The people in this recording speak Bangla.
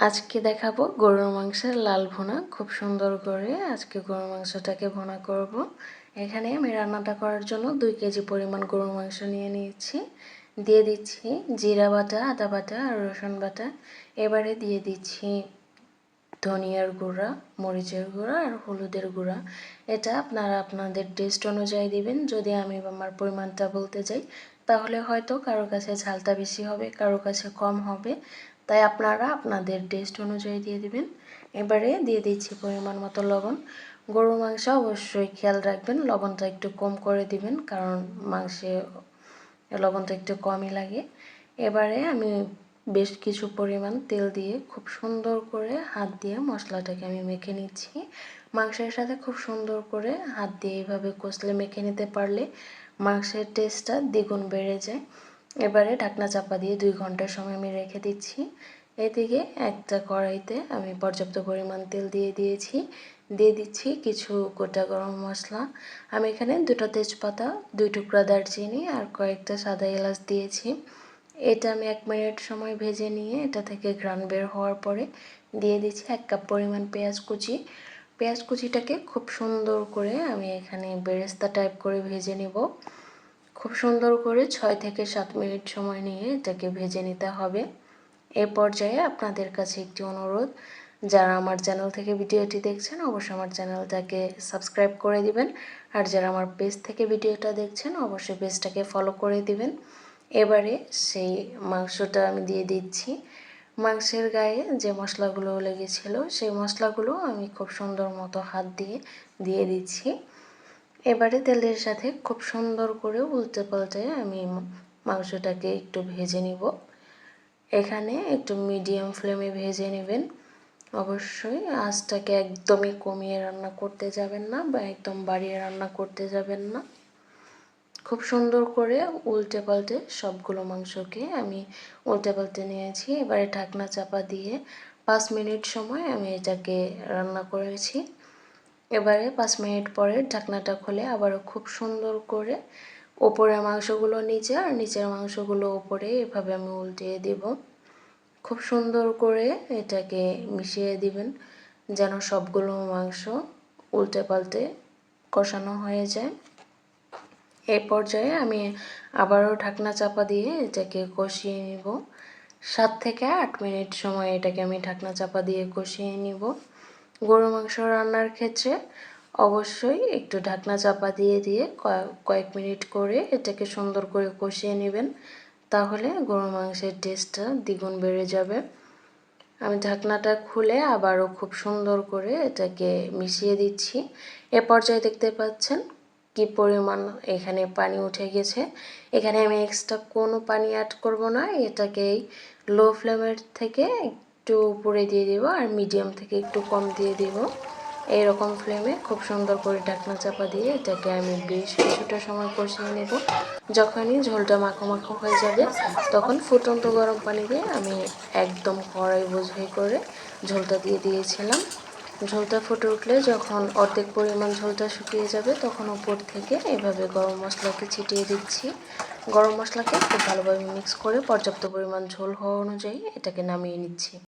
আজকে দেখাবো গরুর মাংসের লাল ভোনা। খুব সুন্দর করে আজকে গরুর মাংসটাকে ভোনা করব। এখানে আমি রান্নাটা করার জন্য দুই কেজি পরিমাণ গরুর মাংস নিয়ে নিয়েছি। দিয়ে দিচ্ছি জিরা বাটা, আদা বাটা আর রসুন বাটা। এবারে দিয়ে দিচ্ছি ধনিয়ার গুঁড়া, মরিচের গুঁড়া আর হলুদের গুঁড়া। এটা আপনারা আপনাদের টেস্ট অনুযায়ী দিবেন। যদি আমি আমার পরিমাণটা বলতে যাই, তাহলে হয়তো কারও কাছে ঝালটা বেশি হবে, কারও কাছে কম হবে। তাই আপনারা আপনাদের টেস্ট অনুযায়ী দিয়ে দিবেন। এবারে দিয়ে দিচ্ছি পরিমাণ মতো লবণ। গরুর মাংস অবশ্যই খেয়াল রাখবেন, লবণটা একটু কম করে দিবেন, কারণ মাংসে লবণটা একটু কমই লাগে। এবারে আমি বেশ কিছু পরিমাণ তেল দিয়ে খুব সুন্দর করে হাত দিয়ে মশলাটাকে আমি মেখে নিচ্ছি। মাংসের সাথে খুব সুন্দর করে হাত দিয়ে এইভাবে কষলে মেখে নিতে পারলে মাংসের টেস্টটা দ্বিগুণ বেড়ে যায়। এবারে ঢাকনা চাপা দিয়ে দুই ঘণ্টার সময় আমি রেখে দিচ্ছি। এদিকে একটা কড়াইতে আমি পর্যাপ্ত পরিমাণ তেল দিয়ে দিয়েছি। দিয়ে দিচ্ছি কিছু গোটা গরম মশলা। আমি এখানে দুটো তেজপাতা, দুই টুকরা দারচিনি আর কয়েকটা সাদা এলাচ দিয়েছি। এটা আমি এক মিনিট সময় ভেজে নিয়ে এটা থেকে ঘ্রাণ বের হওয়ার পরে দিয়ে দিচ্ছি এক কাপ পরিমাণ পেঁয়াজ কুচি। পেঁয়াজ কুচিটাকে খুব সুন্দর করে আমি এখানে বেরেস্তা টাইপ করে ভেজে নিব। খুব সুন্দর করে ছয় থেকে সাত মিনিট সময় নিয়ে এটাকে ভেজে নিতে হবে। এ পর্যায়ে আপনাদের কাছে একটি অনুরোধ, যারা আমার চ্যানেল থেকে ভিডিওটি দেখছেন অবশ্যই আমার চ্যানেলটাকে সাবস্ক্রাইব করে দিবেন। আর যারা আমার পেজ থেকে ভিডিওটা দেখছেন অবশ্যই পেজটাকে ফলো করে দিবেন। এবারে সেই মাংসটা আমি দিয়ে দিচ্ছি। মাংসের গায়ে যে মশলাগুলো লেগেছিল, সেই মশলাগুলো আমি খুব সুন্দর মতো হাত দিয়ে দিয়ে দিচ্ছি। এবারে তেলের সাথে খুব সুন্দর করে উল্টে পাল্টে আমি মাংসটাকে একটু ভেজে নিব। এখানে একটু মিডিয়াম ফ্লেমে ভেজে নেবেন। অবশ্যই আঁচটাকে একদমই কমিয়ে রান্না করতে যাবেন না বা একদম বাড়িয়ে রান্না করতে যাবেন না। খুব সুন্দর করে উল্টে পাল্টে সবগুলো মাংসকে আমি উল্টে পাল্টে নিয়েছি। এবারে ঢাকনা চাপা দিয়ে পাঁচ মিনিট সময় আমি এটাকে রান্না করেছি। এবারে পাঁচ মিনিট পরে ঢাকনাটা খুলে আবারও খুব সুন্দর করে ওপরের মাংসগুলো নিচে আর নিচের মাংসগুলো ওপরে এভাবে আমি উল্টিয়ে দিব। খুব সুন্দর করে এটাকে মিশিয়ে দিবেন যেন সবগুলো মাংস উল্টে পাল্টে কষানো হয়ে যায়। এই পর্যায়ে আমি আবারও ঢাকনা চাপা দিয়ে এটাকে কষিয়ে নিব। সাত থেকে আট মিনিট সময় এটাকে আমি ঢাকনা চাপা দিয়ে কষিয়ে নিব। গরু মাংস রান্নার ক্ষেত্রে অবশ্যই একটু ঢাকনা চাপা দিয়ে দিয়ে কয়েক মিনিট করে এটাকে সুন্দর করে কষিয়ে নেবেন। তাহলে গরু মাংসের টেস্টটা দ্বিগুণ বেড়ে যাবে। আমি ঢাকনাটা খুলে আবারও খুব সুন্দর করে এটাকে মিশিয়ে দিচ্ছি। এ পর্যায়ে দেখতে পাচ্ছেন কি পরিমাণ এখানে পানি উঠে গেছে। এখানে আমি এক্সট্রা কোনো পানি অ্যাড করব না, এটাকে লো ফ্লেমের থেকে একটু উপরে দিয়ে দিব আর মিডিয়াম থেকে একটু কম দিয়ে দিব। এইরকম ফ্লেমে খুব সুন্দর করে ঢাকনা চাপা দিয়ে এটাকে আমি বেশ কিছুটা সময় কষিয়ে নেব। যখনই ঝোলটা মাখো মাখো হয়ে যাবে, তখন ফুটন্ত গরম পানি দিয়ে আমি একদম কড়াই বোঝাই করে ঝোলটা দিয়ে দিয়েছিলাম। ঝোলটা ফুটে উঠলে যখন অর্ধেক পরিমাণ ঝোলটা শুকিয়ে যাবে, তখন উপর থেকে এভাবে গরম মশলাকে ছিটিয়ে দিচ্ছি। গরম মশলাকে খুব ভালোভাবে মিক্স করে পর্যাপ্ত পরিমাণ ঝোল হওয়া অনুযায়ী এটাকে নামিয়ে নিচ্ছি।